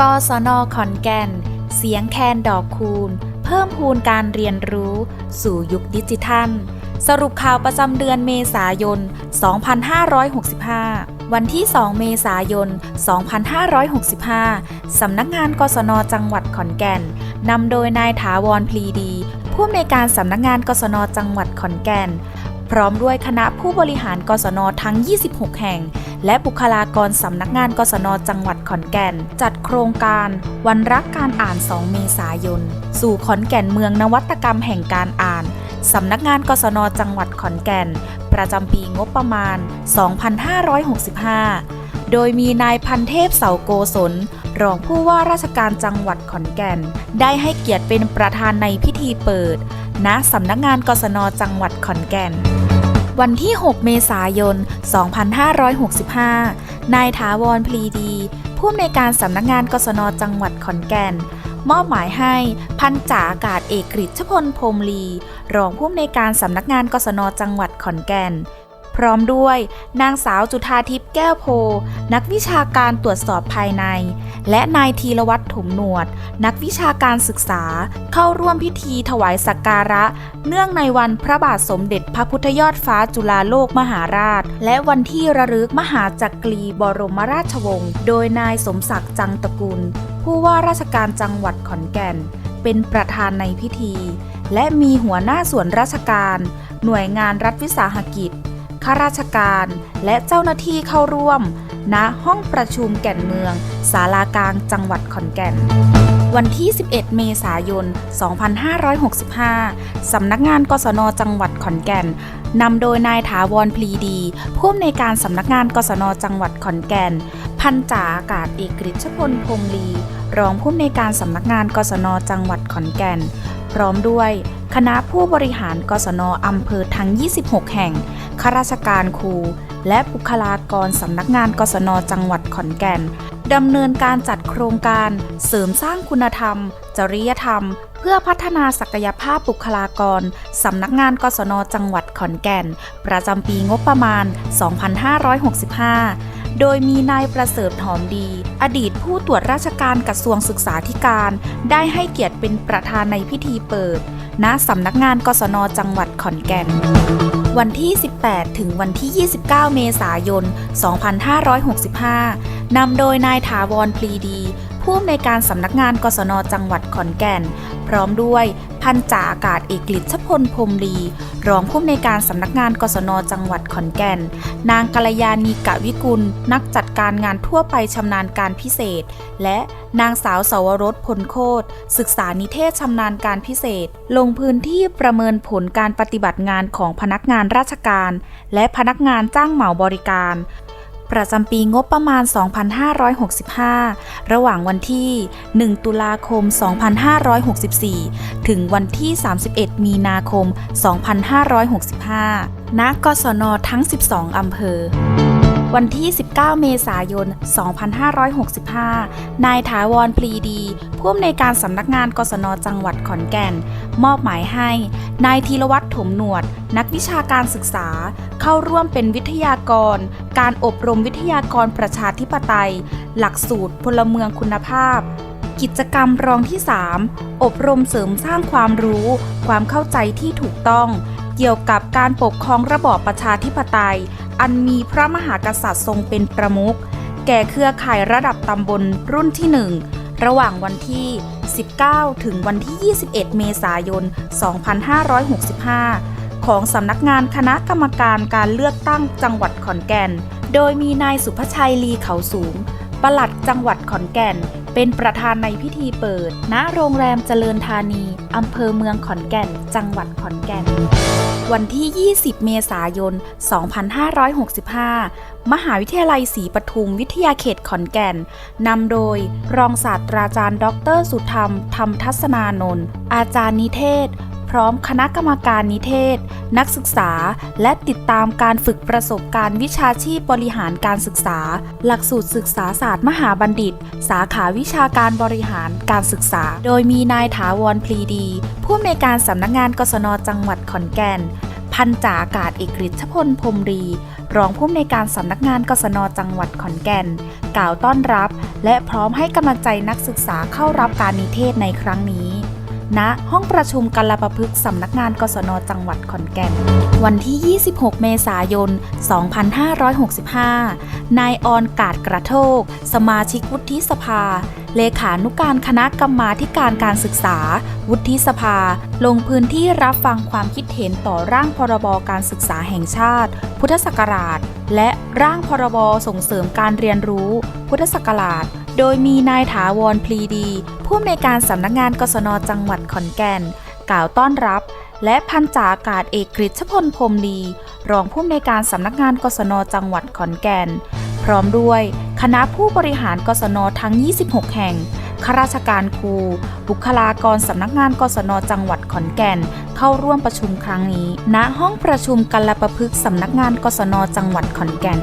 กศนขอนแก่น เสียงแคนดอกคูณ เพิ่มพูนการเรียนรู้ สู่ยุคดิจิทัล สรุปข่าวประจำเดือนเมษายน 2565 วันที่ 2 เมษายน 2565 สำนักงานกศนจังหวัดขอนแก่นนำโดยนายถาวรพลีดี ผู้อำนวยการสำนักงานกศนจังหวัดขอนแก่น พร้อมด้วยคณะผู้บริหารกศนทั้ง 26 แห่ง และบุคลากรสำนักงานกศนจังหวัดขอนแก่น จัดโครงการวันรักการอ่าน 2 เมษายน สู่ขอนแก่นเมืองนวัตกรรมแห่งการอ่านสำนักงานกศนจังหวัดขอนแก่น ประจำปีงบประมาณ 2565 โดยมีนายพันเทพเสาโกศลรองผู้ว่าราชการจังหวัดขอนแก่น ได้ให้เกียรติเป็นประธานในพิธีเปิด ณสำนักงานกศนจังหวัดขอนแก่น วันที่ 6 เมษายน 2565 นายถาวรพลีดี ผู้อำนวยการสำนักงานกศนจังหวัดขอนแก่น มอบหมายให้พันจ่าอากาศเอกกฤษพลพรมลี รองผู้อำนวยการสำนักงานกศนจังหวัดขอนแก่น พร้อมด้วย นางสาวจุธาทิพย์แก้วโพ นักวิชาการตรวจสอบภายใน และนายธีรวัตรถมหนวด นักวิชาการศึกษา เข้าร่วมพิธีถวายสักการะ เนื่องในวันพระบาทสมเด็จพระพุทธยอดฟ้าจุฬาโลกมหาราช และวันที่ระลึกมหาจักรีบรมราชวงศ์โดยนายสมศักดิ์จังตระกูล ผู้ว่าราชการจังหวัดขอนแก่น เป็นประธานในพิธี และมีหัวหน้าส่วนราชการ หน่วยงานรัฐวิสาหกิจข้าราชการและเจ้าหน้าที่เข้าร่วม ณห้องประชุมแก่นเมือง ศาลากลางจังหวัดขอนแก่น วันที่ 11 เมษายน 2565 สำนักงานกศนจังหวัดขอนแก่นนำโดยนายถาวรพลีดี ผู้อำนวยการสำนักงานกศนจังหวัดขอนแก่น พันจ่าอากาศเอกกฤษพลพรหมลี รองผู้อำนวยการสำนักงานกศนจังหวัดขอนแก่น พร้อมด้วยคณะผู้บริหารกศนอำเภอทั้ง 26 แห่ง ข้าราชการครู และบุคลากรสำนักงานกศนจังหวัดขอนแก่นดำเนินการจัดโครงการเสริมสร้างคุณธรรม จริยธรรม เพื่อพัฒนาศักยภาพบุคลากรสำนักงานกศนจังหวัดขอนแก่น ประจำปีงบประมาณ 2565โดยมีนายประเสริฐหอมดี อดีตผู้ตรวจราชการกระทรวงศึกษาธิการ ได้ให้เกียรติเป็นประธานในพิธีเปิด ณสำนักงานกศนจังหวัดขอนแก่น วันที่ 18 ถึงวันที่ 29 เมษายน 2565 นำโดยนายถาวรพลีดี ผู้อำนวยการสำนักงานกศนจังหวัดขอนแก่น พร้อมด้วยพันจ่าอากาศเอกฤษพลพรมลีรองผู้อำนวยการสำนักงานกศนจังหวัดขอนแก่น นางกัลยาณีกะวิกุล นักจัดการงานทั่วไปชำนาญการพิเศษ และนางสาวสาวรสพลโคตศึกษานิเทศชำนาญการพิเศษ ลงพื้นที่ประเมินผลการปฏิบัติงานของพนักงานราชการ และพนักงานจ้างเหมาบริการ ประจำปีงบประมาณ 2565 ระหว่างวันที่ 1 ตุลาคม 2564 ถึงวันที่ 31 มีนาคม 2565 ณ กศนทั้ง 12 อำเภอวันที่ 19 เมษายน 2565 นายถาวรปรีดี ผู้อำนวยการสำนักงานกศนจังหวัดขอนแก่น มอบหมายให้ นายธีรวัตรถมหนวด นักวิชาการศึกษา เข้าร่วมเป็นวิทยากร การอบรมวิทยากรประชาธิปไตย หลักสูตรพลเมืองคุณภาพ กิจกรรมรองที่ 3 อบรมเสริมสร้างความรู้ ความเข้าใจที่ถูกต้อง เกี่ยวกับการปกครองระบอบประชาธิปไตย อันมีพระมหากษัตริย์ทรงเป็นประมุขแก่เครือข่ายระดับตำบลรุ่นที่ 1 ระหว่างวันที่ 19 ถึงวันที่ 21 เมษายน 2565 ของสำนักงานคณะกรรมการการเลือกตั้งจังหวัดขอนแก่น โดยมีนายสุภชัยลีเขาสูงปลัดจังหวัดขอนแก่น เป็นประธานในพิธีเปิด ณ โรงแรมเจริญธานี อำเภอเมืองขอนแก่น จังหวัดขอนแก่น วันที่ 20 เมษายน 2565 มหาวิทยาลัยศรีปทุมวิทยาเขตขอนแก่น นำโดย รองศาสตราจารย์ ดร สุธรรม ธรรมทัศนานนท์ อาจารย์นิเทศ พร้อมคณะกรรมการนิเทศ นักศึกษา และติดตามการฝึกประสบการณ์วิชาชีพบริหารการศึกษา หลักสูตรศึกษาศาสตร์มหาบัณฑิต สาขาวิชาการบริหารการศึกษา โดยมีนายถาวรพลีดี ผู้อำนวยการสำนักงานกศนจังหวัดขอนแก่น พันจ่าอากาศเอกฤษพลพรมรี รองผู้อำนวยการสำนักงานกศนจังหวัดขอนแก่น กล่าวต้อนรับ และพร้อมให้กำลังใจนักศึกษาเข้ารับการนิเทศในครั้งนี้ ณห้องประชุมกัลปะพฤกษ์สำนักงานกศนจังหวัดขอนแก่น วันที่ 26 เมษายน 2565 นายออนกาดกระโทก สมาชิกวุฒิสภา เลขานุการคณะกรรมาการการศึกษา วุฒิสภา ลงพื้นที่รับฟังความคิดเห็นต่อร่างพรบการศึกษาแห่งชาติ พุทธศักราช และร่างพรบส่งเสริมการเรียนรู้ พุทธศักราช โดยมีนายถาวรพลีดี ผู้อำนวยการสำนักงานกศนจังหวัดขอนแก่น กล่าวต้อนรับ และพันจ่าอากาศเอกกฤษพลพรมลี รองผู้อำนวยการสำนักงานกศนจังหวัดขอนแก่น พร้อมด้วยคณะผู้บริหารกศนทั้ง 26 แห่งข้าราชการครู บุคลากรสำนักงานกศนจังหวัดขอนแก่น เข้าร่วมประชุมครั้งนี้ ณห้องประชุมกัลปะพฤกษ์สำนักงานกศนจังหวัดขอนแก่น